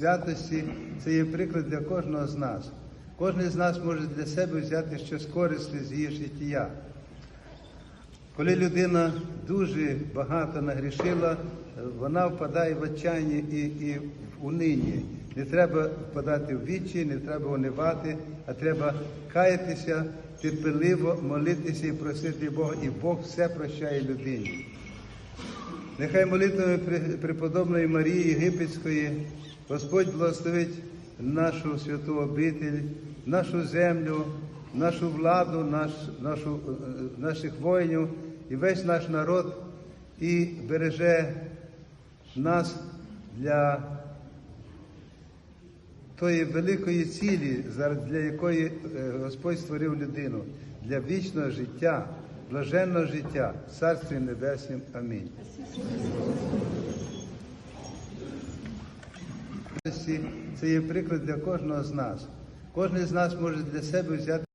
Святості це є приклад для кожного з нас. Кожен з нас може для себе взяти щось корисне з її життя. Коли людина дуже багато нагрішила, вона впадає в отчаяння і, і в унині. Не треба впадати в вічі, не треба унивати, а треба каятися, терпеливо молитися і просити Бога, і Бог все прощає людині. Нехай молитвами преподобної Марії Єгипетської Господь благословить нашу святу обитель, нашу землю, нашу владу, наш, нашу, е, наших воїнів і весь наш народ і береже нас для тої великої цілі, для якої е, Господь створив людину, для вічного життя, блаженного життя, Царстві Небеснім. Амінь. Це є приклад для кожного з нас. Кожен з нас може для себе взяти.